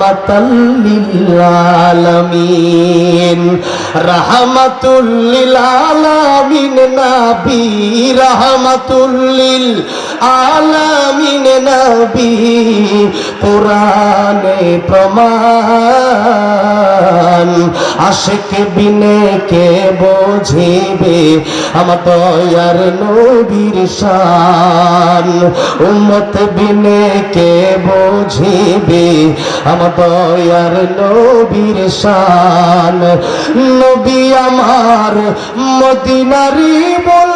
রাহমাতাল্লিল আলামিন রাহমাতুল্লিল আলামিন নবী রহমতুল্লিল আলামিন নবী। কোরআনে প্রমাণ আশেক বিনে কে বোঝিবে? আমার দয়ার নবীর শান। উম্মত বিনে কে বোঝিবে? আমার দয়ার নবীর শান। নবী আমার মদিনারি বলব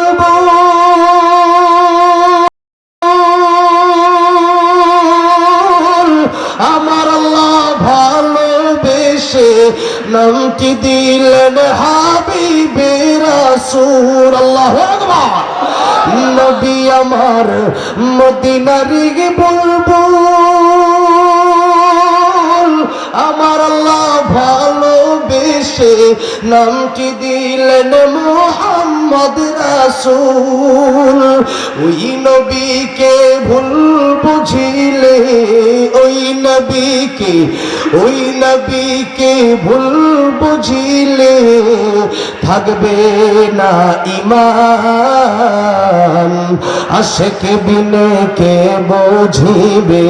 নামটি দিলেন হাবিবে রাসূল, আল্লাহু আকবার। নবী আমার মদিনারি বলব আমার আল্লাহ ভালোবেসে নামটি দিলেন মোহাম্মদ রাসূল। ওই নবীকে ভুল নবীকে, ওই নবীকে ভুল বুঝিলে থাকবে না ইমান আশেক বিনে কে বুঝিবে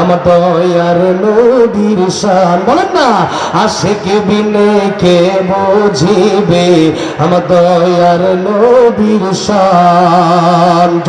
আমার দয়ার নবীর শান। বলেন না, আশেক বিনে কে বুঝিবে আমার দয়ার নবীর শান।